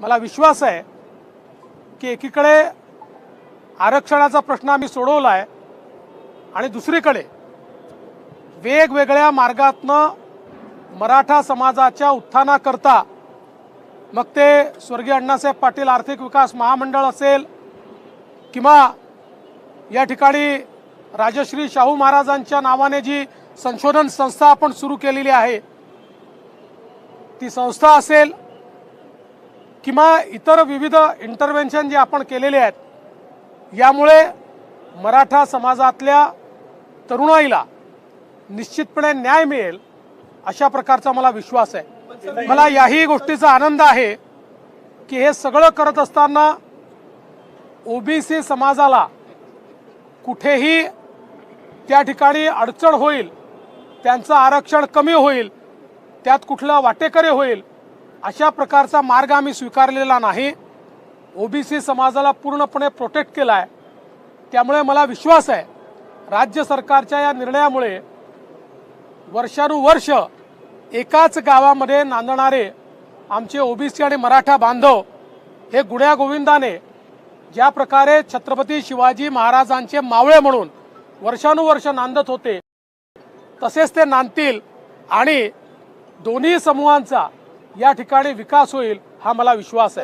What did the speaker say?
मला विश्वास आहे की एकीकडे आरक्षणाचा प्रश्न आम्ही सोडवला आहे आणि दुसरीकडे वेगवेगळ्या मार्गातनं मराठा समाजाच्या उत्थानाकरता मग ते स्वर्गीय अण्णासाहेब पाटील आर्थिक विकास महामंडळ असेल किंवा या ठिकाणी राजश्री शाहू महाराजांच्या नावाने जी संशोधन संस्था आपण सुरू केलेली आहे ती संस्था असेल किंवा इतर विविध इंटरव्हेन्शन जे आपण केलेले आहेत यामुळे मराठा समाजातल्या तरुणाईला निश्चितपणे न्याय मिळेल अशा प्रकारचा मला विश्वास आहे. मला याही गोष्टीचा आनंद आहे की हे सगळं करत असताना ओबीसी समाजाला कुठेही त्या ठिकाणी अडचण होईल त्यांचं आरक्षण कमी होईल त्यात कुठला वाटेकरी होईल अशा प्रकारचा मार्ग आम्ही स्वीकारलेला नाही. ओबीसी समाजाला पूर्णपणे प्रोटेक्ट केला आहे त्यामुळे मला विश्वास आहे राज्य सरकारच्या या निर्णयामुळे वर्षानुवर्ष एकाच गावामध्ये नांदणारे आमचे ओबीसी आणि मराठा बांधव हे गुण्या गोविंदाने ज्या प्रकारे छत्रपती शिवाजी महाराजांचे मावळे म्हणून वर्षानुवर्ष नांदत होते तसेच ते नांदतील आणि दोन्ही समूहांचा या ठिकाणी विकास होईल हा मला विश्वास आहे.